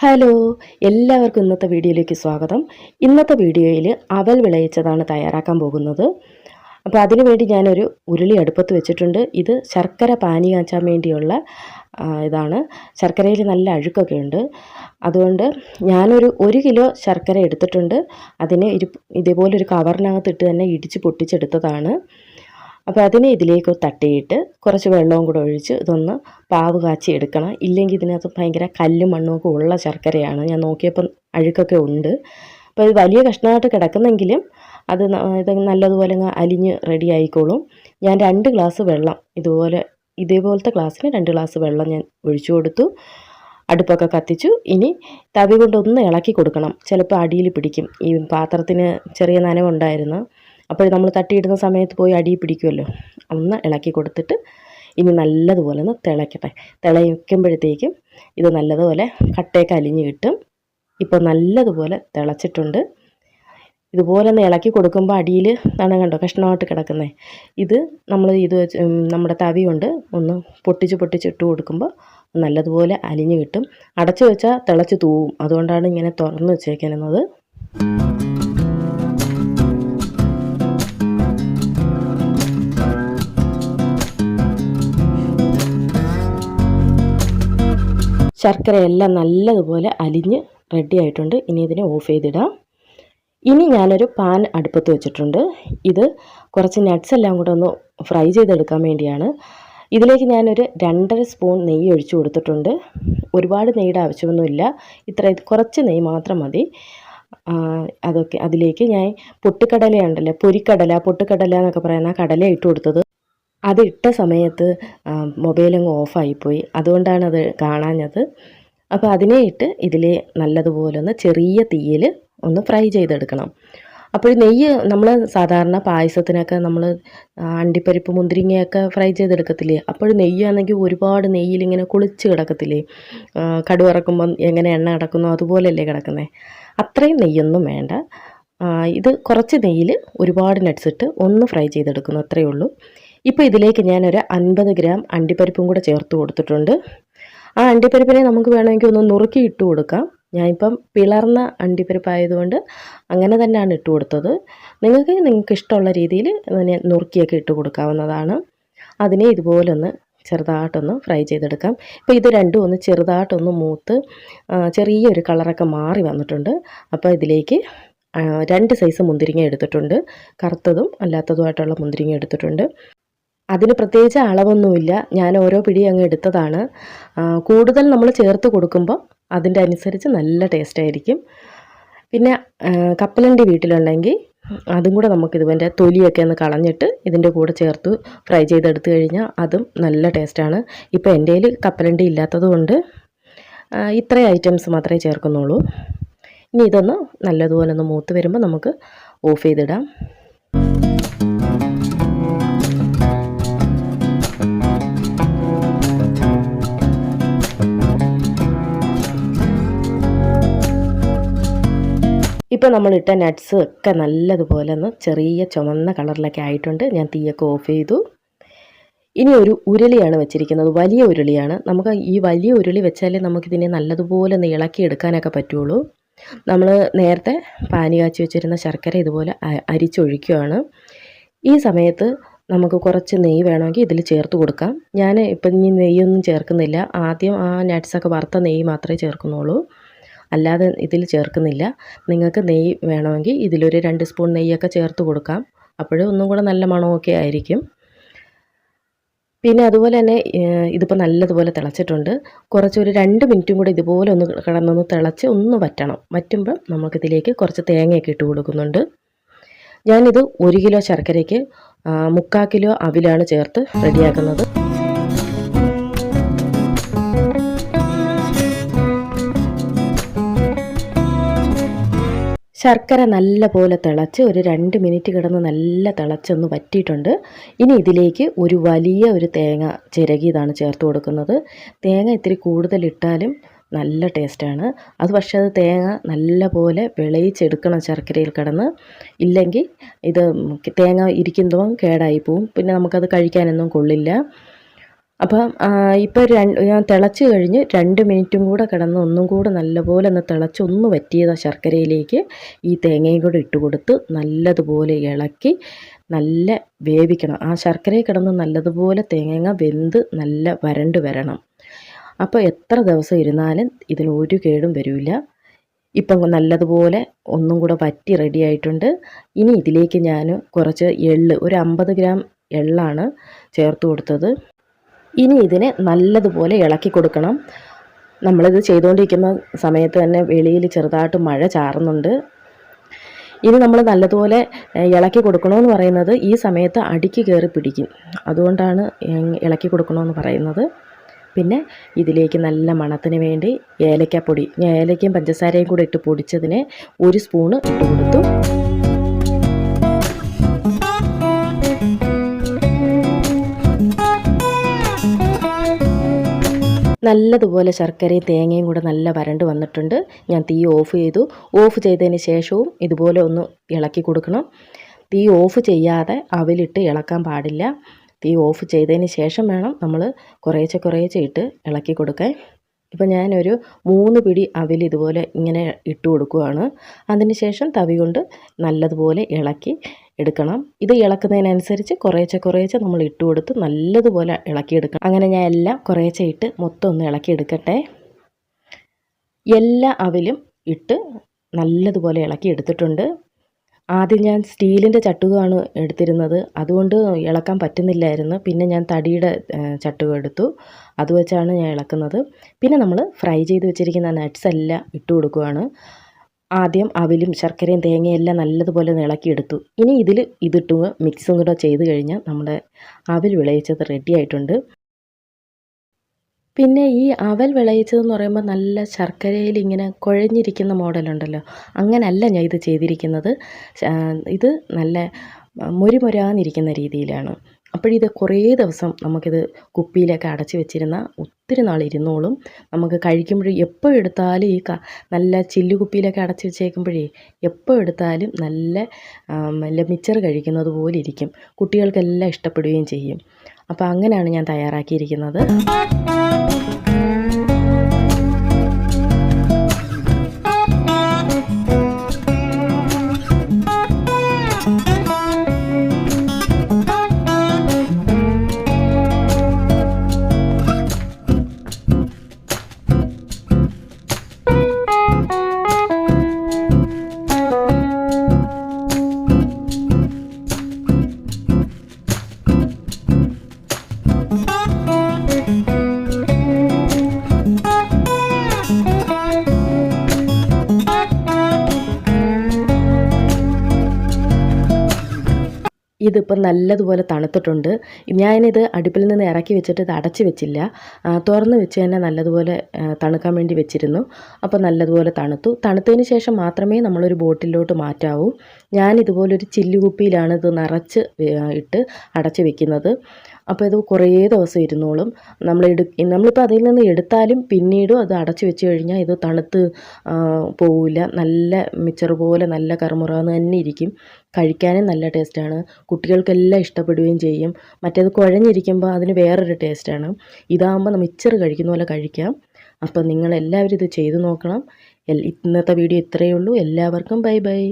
Hello എല്ലാവർക്കും ഇന്നത്തെ വീഡിയോയിലേക്ക് സ്വാഗതം. ഇന്നത്തെ വീഡിയോയിൽ അവൽ വിളയിച്ചതാണ് തയ്യാറാക്കാൻ പോകുന്നത്. അപ്പോൾ അതിനുവേണ്ടി ഞാനൊരു ഉരുളി അടുപ്പത്ത് വെച്ചിട്ടുണ്ട്. ഇത് ശർക്കര പാനി കാച്ചാൻ വേണ്ടിയുള്ള ഇതാണ്. ശർക്കരയിൽ നല്ല അഴുക്കൊക്കെ ഉണ്ട്. അതുകൊണ്ട് ഞാനൊരു ഒരു കിലോ ശർക്കര എടുത്തിട്ടുണ്ട്. അതിനെ ഇരു ഇതേപോലെ ഒരു കവറിനകത്തിട്ട് തന്നെ ഇടിച്ച് പൊട്ടിച്ചെടുത്തതാണ്. അപ്പോൾ അതിനെ ഇതിലേക്ക് തട്ടിയിട്ട് കുറച്ച് വെള്ളവും കൂടെ ഒഴിച്ച് ഇതൊന്ന് പാവ് കാച്ചി എടുക്കണം. ഇല്ലെങ്കിൽ ഇതിനകത്ത് ഭയങ്കര കല്ലും മണ്ണും ഒക്കെ ഉള്ള ശർക്കരയാണ്. ഞാൻ നോക്കിയപ്പം അഴുക്കൊക്കെ ഉണ്ട്. അപ്പോൾ ഇത് വലിയ കഷ്ണമായിട്ട് കിടക്കുന്നെങ്കിലും അത് ഇത് നല്ലതുപോലെ അലിഞ്ഞ് റെഡി ആയിക്കോളും. ഞാൻ രണ്ട് ഗ്ലാസ് വെള്ളം ഇതുപോലെ ഇതേപോലത്തെ ഗ്ലാസ്സിന് രണ്ട് ഗ്ലാസ് വെള്ളം ഞാൻ ഒഴിച്ചു കൊടുത്തു. അടുപ്പൊക്കെ കത്തിച്ചു. ഇനി തവി കൊണ്ടൊന്ന് ഇളക്കി കൊടുക്കണം. ചിലപ്പോൾ അടിയിൽ പിടിക്കും. ഈ പാത്രത്തിന് ചെറിയ നനവുണ്ടായിരുന്നു. അപ്പോൾ നമ്മൾ തട്ടിയിടുന്ന സമയത്ത് പോയി അടി പിടിക്കുമല്ലോ. ഒന്ന് ഇളക്കി കൊടുത്തിട്ട് ഇനി നല്ലതുപോലെ ഒന്ന് തിളയ്ക്കട്ടെ തിളയ്ക്കുമ്പോഴത്തേക്കും ഇത് നല്ലതുപോലെ കട്ടയൊക്കെ അലിഞ്ഞ് കിട്ടും. ഇപ്പോൾ നല്ലതുപോലെ തിളച്ചിട്ടുണ്ട്. ഇതുപോലെ ഒന്ന് ഇളക്കി കൊടുക്കുമ്പോൾ അടിയിൽ ആണ് കണ്ടോ? കഷ്ണമായിട്ട് കിടക്കുന്നത് ഇത് നമ്മൾ ഇത് നമ്മുടെ തവി കൊണ്ട് ഒന്ന് പൊട്ടിച്ച് പൊട്ടിച്ച് ഇട്ട് കൊടുക്കുമ്പോൾ നല്ലതുപോലെ അലിഞ്ഞ് കിട്ടും. അടച്ചു വെച്ചാൽ തിളച്ച് തൂവും. അതുകൊണ്ടാണ് ഇങ്ങനെ തുറന്ന് വെച്ചേക്കുന്നത്. ശർക്കരയെല്ലാം നല്ലതുപോലെ അലിഞ്ഞ് റെഡി ആയിട്ടുണ്ട്. ഇനി ഇതിനെ ഓഫ് ചെയ്തിടാം. ഇനി ഞാനൊരു പാൻ അടുപ്പത്ത് വെച്ചിട്ടുണ്ട്. ഇത് കുറച്ച് നട്ട്സ് എല്ലാം കൂടെ ഒന്ന് ഫ്രൈ ചെയ്തെടുക്കാൻ വേണ്ടിയാണ്. ഇതിലേക്ക് ഞാനൊരു രണ്ടര സ്പൂൺ നെയ്യ് ഒഴിച്ചു കൊടുത്തിട്ടുണ്ട്. ഒരുപാട് നെയ്യുടെ ആവശ്യമൊന്നുമില്ല. ഇത്ര കുറച്ച് നെയ്യ് മാത്രം മതി. അതൊക്കെ അതിലേക്ക് ഞാൻ പൊട്ടുകടലയുണ്ടല്ലോ പൊരിക്കടല പൊട്ടുകടല എന്നൊക്കെ പറയുന്ന കടല ഇട്ട് കൊടുത്തത്. അത് ഇട്ട സമയത്ത് മൊബൈലങ്ങ് ഓഫായിപ്പോയി. അതുകൊണ്ടാണ് അത് കാണാഞ്ഞത്. അപ്പോൾ അതിനെ ഇട്ട് ഇതിൽ നല്ലതുപോലെ ഒന്ന് ചെറിയ തീയിൽ ഒന്ന് ഫ്രൈ ചെയ്തെടുക്കണം. അപ്പോൾ നെയ്യ് നമ്മൾ സാധാരണ പായസത്തിനൊക്കെ നമ്മൾ അണ്ടിപ്പരിപ്പ് മുന്തിരിങ്ങയൊക്കെ ഫ്രൈ ചെയ്തെടുക്കത്തില്ലേ? അപ്പോൾ നെയ്യാണെങ്കിൽ ഒരുപാട് നെയ്യിലിങ്ങനെ കുളിച്ച് കിടക്കത്തില്ലേ? കടുവറക്കുമ്പം എങ്ങനെ എണ്ണ കിടക്കുന്നു അതുപോലെയല്ലേ കിടക്കുന്നത് അത്രയും നെയ്യൊന്നും വേണ്ട. ഇത് കുറച്ച് നെയ്യിൽ ഒരുപാട് നട്ട്സ് ഒന്ന് ഫ്രൈ ചെയ്തെടുക്കുന്നു. അത്രയേ ഉള്ളൂ. ഇപ്പോൾ ഇതിലേക്ക് ഞാനൊരു അൻപത് ഗ്രാം അണ്ടിപ്പരിപ്പും കൂടെ ചേർത്ത് കൊടുത്തിട്ടുണ്ട്. ആ അണ്ടിപ്പരിപ്പിനെ നമുക്ക് വേണമെങ്കിൽ ഒന്ന് നുറുക്കി ഇട്ട് കൊടുക്കാം. ഞാനിപ്പം പിളർന്ന അണ്ടിപ്പരിപ്പായതുകൊണ്ട് അങ്ങനെ തന്നെയാണ് ഇട്ട് കൊടുത്തത്. നിങ്ങൾക്ക് നിങ്ങൾക്ക് ഇഷ്ടമുള്ള രീതിയിൽ അതിനെ നുറുക്കിയൊക്കെ ഇട്ട് കൊടുക്കാവുന്നതാണ്. അതിനെ ഇതുപോലെ ഒന്ന് ചെറുതായിട്ടൊന്ന് ഫ്രൈ ചെയ്തെടുക്കാം. ഇപ്പോൾ ഇത് രണ്ടും ഒന്ന് ചെറുതായിട്ടൊന്ന് മൂത്ത് ചെറിയൊരു കളറൊക്കെ മാറി വന്നിട്ടുണ്ട്. അപ്പോൾ ഇതിലേക്ക് രണ്ട് സൈസ് മുന്തിരിങ്ങ എടുത്തിട്ടുണ്ട്. കറുത്തതും അല്ലാത്തതുമായിട്ടുള്ള മുന്തിരിങ്ങ എടുത്തിട്ടുണ്ട്. അതിന് പ്രത്യേകിച്ച് അളവൊന്നുമില്ല. ഞാൻ ഓരോ പിടി അങ്ങ് എടുത്തതാണ്. കൂടുതൽ നമ്മൾ ചേർത്ത് കൊടുക്കുമ്പോൾ അതിന്റെ അനുസരിച്ച് നല്ല ടേസ്റ്റ് ആയിരിക്കും. പിന്നെ കപ്പലണ്ടി വീട്ടിലുണ്ടെങ്കിൽ അതും കൂടെ നമുക്ക് ഇതിന്റെ തൊലിയൊക്കെ ഒന്ന് കളഞ്ഞിട്ട് ഇതിന്റെ കൂടെ ചേർത്ത് ഫ്രൈ ചെയ്തെടുത്ത് കഴിഞ്ഞാൽ അതും നല്ല ടേസ്റ്റാണ് ഇപ്പോൾ എന്റെ കയ്യിൽ കപ്പലണ്ടി ഇല്ലാത്തതുകൊണ്ട് ഇത്രയും ഐറ്റംസ് മാത്രമേ ചേർക്കുന്നുള്ളൂ. ഇനി ഇതൊന്ന് നല്ലതുപോലെ ഒന്ന് മൂത്ത് വരുമ്പോൾ നമുക്ക് ഓഫ് ചെയ്തിടാം. ഇപ്പോൾ നമ്മളിട്ട നട്ട്സ് ഒക്കെ നല്ലതുപോലെ ഒന്ന് ചെറിയ ചുമന്ന കളറിലൊക്കെ ആയിട്ടുണ്ട്. ഞാൻ തീയൊക്കെ ഓഫ് ചെയ്തു. ഇനി ഒരു ഉരുളിയാണ് വെച്ചിരിക്കുന്നത്. വലിയ ഉരുളിയാണ്. നമുക്ക് ഈ വലിയ ഉരുളി വെച്ചാലേ നമുക്കിതിനെ നല്ലതുപോലെ ഒന്ന് ഇളക്കി എടുക്കാനൊക്കെ പറ്റുള്ളൂ. നമ്മൾ നേരത്തെ പാനി കാച്ചി വെച്ചിരുന്ന ശർക്കര ഇതുപോലെ അരിച്ചൊഴിക്കുകയാണ് ഈ സമയത്ത് നമുക്ക് കുറച്ച് നെയ്യ് വേണമെങ്കിൽ ഇതിൽ ചേർത്ത് കൊടുക്കാം. ഞാൻ ഇപ്പം ഇനി നെയ്യൊന്നും ചേർക്കുന്നില്ല. ആദ്യം ആ നട്ട്സൊക്കെ വറുത്ത നെയ്യ് മാത്രമേ ചേർക്കുന്നുള്ളൂ. അല്ലാതെ ഇതിൽ ചേർക്കുന്നില്ല. നിങ്ങൾക്ക് നെയ്യ് വേണമെങ്കിൽ ഇതിലൊരു രണ്ട് സ്പൂൺ നെയ്യൊക്കെ ചേർത്ത് കൊടുക്കാം. അപ്പോഴും ഒന്നും കൂടെ നല്ല മണമൊക്കെ ആയിരിക്കും. പിന്നെ അതുപോലെ തന്നെ ഇതിപ്പോൾ നല്ലതുപോലെ തിളച്ചിട്ടുണ്ട്. കുറച്ചൊരു രണ്ട് മിനിറ്റും കൂടെ ഇതുപോലെ ഒന്ന് കിടന്നൊന്ന് തിളച്ച് ഒന്ന് വറ്റണം. വറ്റുമ്പോൾ നമുക്കിതിലേക്ക് കുറച്ച് തേങ്ങയൊക്കെ ഇട്ട് കൊടുക്കുന്നുണ്ട്. ഞാനിത് ഒരു കിലോ ശർക്കരയ്ക്ക് മുക്കാൽ കിലോ അവിലാണ് ചേർത്ത് റെഡിയാക്കുന്നത്. ശർക്കര നല്ല പോലെ തിളച്ച് ഒരു രണ്ട് മിനിറ്റ് കിടന്ന് നല്ല തിളച്ചൊന്ന് പറ്റിയിട്ടുണ്ട് ഇനി ഇതിലേക്ക് ഒരു വലിയ ഒരു തേങ്ങ ചിരകിയതാണ് ചേർത്ത് കൊടുക്കുന്നത്. തേങ്ങ ഇത്തിരി കൂടുതലിട്ടാലും നല്ല ടേസ്റ്റാണ്. അത് പക്ഷേ അത് തേങ്ങ നല്ല പോലെ വിളയിച്ചെടുക്കണം ശർക്കരയിൽ കിടന്ന്. ഇല്ലെങ്കിൽ ഇത് തേങ്ങ ഇരിക്കുമ്പോൾ കേടായി പോവും. പിന്നെ നമുക്കത് കഴിക്കാനൊന്നും കൊള്ളില്ല. അപ്പം ഇപ്പോൾ രണ്ട് ഞാൻ തിളച്ച് കഴിഞ്ഞ് രണ്ട് മിനിറ്റും കൂടെ കിടന്ന് ഒന്നും കൂടെ നല്ലപോലെ ഒന്ന് തിളച്ച് ഒന്ന് വറ്റിയത് ശർക്കരയിലേക്ക് ഈ തേങ്ങയും കൂടെ ഇട്ട് കൊടുത്ത് നല്ലതുപോലെ ഇളക്കി നല്ല വേവിക്കണം. ആ ശർക്കരയിൽ കിടന്ന് നല്ലതുപോലെ തേങ്ങ വെന്ത് നല്ല വരണ്ട് വരണം. അപ്പോൾ എത്ര ദിവസം ഇരുന്നാലും ഇതിന് ഒരു കേടും വരില്ല ഇപ്പം നല്ലതുപോലെ ഒന്നും കൂടെ വറ്റി റെഡി ആയിട്ടുണ്ട്. ഇനി ഇതിലേക്ക് ഞാൻ കുറച്ച് എള്ള് ഒരു അമ്പത് ഗ്രാം എള്ളാണ് ചേർത്ത് കൊടുത്തത്. ഇനി ഇതിനെ നല്ലതുപോലെ ഇളക്കി കൊടുക്കണം. നമ്മളിത് ചെയ്തുകൊണ്ടിരിക്കുന്ന സമയത്ത് തന്നെ വെളിയിൽ ചെറുതായിട്ട് മഴ ചാറുന്നുണ്ട്. ഇനി നമ്മൾ നല്ലതുപോലെ ഇളക്കി കൊടുക്കണമെന്ന് പറയുന്നത് ഈ സമയത്ത് അടിക്ക് കയറി പിടിക്കും. അതുകൊണ്ടാണ് ഇളക്കി കൊടുക്കണമെന്ന് പറയുന്നത്. പിന്നെ ഇതിലേക്ക് നല്ല മണത്തിന് വേണ്ടി ഏലക്കപ്പൊടി ഏലക്കയും പഞ്ചസാരയും കൂടെ ഇട്ട് പൊടിച്ചതിന് ഒരു സ്പൂണ് ഇട്ട് കൊടുത്തു. നല്ലതുപോലെ ശർക്കരയും തേങ്ങയും കൂടെ നല്ല വരണ്ട് വന്നിട്ടുണ്ട്. ഞാൻ തീ ഓഫ് ചെയ്തു. ഓഫ് ചെയ്തതിന് ശേഷവും ഇതുപോലെ ഒന്ന് ഇളക്കി കൊടുക്കണം. തീ ഓഫ് ചെയ്യാതെ അവലിട്ട് ഇളക്കാൻ പാടില്ല. തീ ഓഫ് ചെയ്തതിന് ശേഷം വേണം നമ്മൾ കുറേശ്ശെ കുറേശ്ശെ ഇട്ട് ഇളക്കി കൊടുക്കാൻ. ഇപ്പോൾ ഞാനൊരു മൂന്ന് പിടി അവിൽ ഇതുപോലെ ഇങ്ങനെ ഇട്ട് കൊടുക്കുകയാണ് അതിന് ശേഷം തവി കൊണ്ട് നല്ലതുപോലെ ഇളക്കി എടുക്കണം. ഇത് ഇളക്കുന്നതിനനുസരിച്ച് കുറേശ്ശെ കുറേശ്ശെ നമ്മൾ ഇട്ട് കൊടുത്ത് നല്ലതുപോലെ ഇളക്കിയെടുക്കണം. അങ്ങനെ ഞാൻ എല്ലാം കുറേശ്ശെ ഇട്ട് മൊത്തം ഒന്ന് ഇളക്കിയെടുക്കട്ടെ. എല്ലാ അവിലും ഇട്ട് നല്ലതുപോലെ ഇളക്കി എടുത്തിട്ടുണ്ട് ആദ്യം ഞാൻ സ്റ്റീലിന്റെ ചട്ടുകമാണ് എടുത്തിരുന്നത്. അതുകൊണ്ട് ഇളക്കാൻ പറ്റുന്നില്ലായിരുന്നു. പിന്നെ ഞാൻ തടിയുടെ ചട്ടുക എടുത്തു. അത് വെച്ചാണ് ഞാൻ ഇളക്കുന്നത്. പിന്നെ നമ്മൾ ഫ്രൈ ചെയ്ത് വെച്ചിരിക്കുന്ന നട്ട്സ് എല്ലാം ഇട്ട് കൊടുക്കുകയാണ് ആദ്യം അവിലും ശർക്കരയും തേങ്ങയും എല്ലാം നല്ലതുപോലെ ഇളക്കിയെടുത്തു. ഇനി ഇതിൽ ഇതിട്ടു മിക്സും കൂടെ ചെയ്ത് കഴിഞ്ഞാൽ നമ്മുടെ അവിൽ വിളയിച്ചത് റെഡി ആയിട്ടുണ്ട്. പിന്നെ ഈ അവൽ വിളയിച്ചതെന്ന് പറയുമ്പോൾ നല്ല ശർക്കരയിൽ ഇങ്ങനെ കുഴഞ്ഞിരിക്കുന്ന മോഡലുണ്ടല്ലോ അങ്ങനല്ല ഞാൻ ഇത് ചെയ്തിരിക്കുന്നത്. ഇത് നല്ല മുരിമുരാന്നിരിക്കുന്ന രീതിയിലാണ്. അപ്പോഴിത് കുറേ ദിവസം നമുക്കിത് കുപ്പിയിലൊക്കെ അടച്ചു വെച്ചിരുന്ന ഒത്തിരി നാൾ ഇരുന്നോളും. നമുക്ക് കഴിക്കുമ്പോൾ എപ്പോൾ എടുത്താലും ഈ നല്ല ചില്ലു കുപ്പിയിലൊക്കെ അടച്ച് വെച്ചേക്കുമ്പോഴേ എപ്പോൾ എടുത്താലും നല്ല നല്ല മിച്ചർ കഴിക്കുന്നത് പോലെ ഇരിക്കും. കുട്ടികൾക്കെല്ലാം ഇഷ്ടപ്പെടുകയും ചെയ്യും. അപ്പോൾ അങ്ങനെയാണ് ഞാൻ തയ്യാറാക്കിയിരിക്കുന്നത്. ഇതിപ്പോൾ നല്ലതുപോലെ തണുത്തിട്ടുണ്ട്. ഞാനിത് അടുപ്പിൽ നിന്ന് ഇറക്കി വെച്ചിട്ട് ഇത് അടച്ച് വെച്ചില്ല. തുറന്ന് വെച്ച് തന്നെ നല്ലതുപോലെ തണുക്കാൻ വേണ്ടി വെച്ചിരുന്നു. അപ്പോൾ നല്ലതുപോലെ തണുത്തു. തണുത്തതിന് ശേഷം മാത്രമേ നമ്മളൊരു ബോട്ടിലോട്ട് മാറ്റാവൂ. ഞാൻ ഇതുപോലൊരു ചില്ലുകുപ്പിയിലാണ് ഇത് നിറച്ച് ഇട്ട് അടച്ച് വെക്കുന്നത്. അപ്പോൾ ഇത് കുറേ ദിവസം ഇരുന്നോളും. നമ്മൾ എടു നമ്മളിപ്പോൾ അതിൽ നിന്ന് എടുത്താലും പിന്നീടും അത് അടച്ചു വെച്ച് കഴിഞ്ഞാൽ ഇത് തണുത്ത് പോവില്ല നല്ല മിച്ചർ പോലെ നല്ല കറുമുറാന്ന് തന്നെ ഇരിക്കും. കഴിക്കാനും നല്ല ടേസ്റ്റാണ്. കുട്ടികൾക്കെല്ലാം ഇഷ്ടപ്പെടുകയും ചെയ്യും. മറ്റേത് കുഴഞ്ഞിരിക്കുമ്പോൾ അതിന് വേറൊരു ടേസ്റ്റാണ്. ഇതാകുമ്പോൾ മിച്ചർ കഴിക്കുന്ന പോലെ കഴിക്കാം. അപ്പോൾ നിങ്ങളെല്ലാവരും ഇത് ചെയ്തു നോക്കണം. ഇന്നത്തെ വീഡിയോ ഇത്രയേ ഉള്ളൂ. എല്ലാവർക്കും ബൈ ബൈ.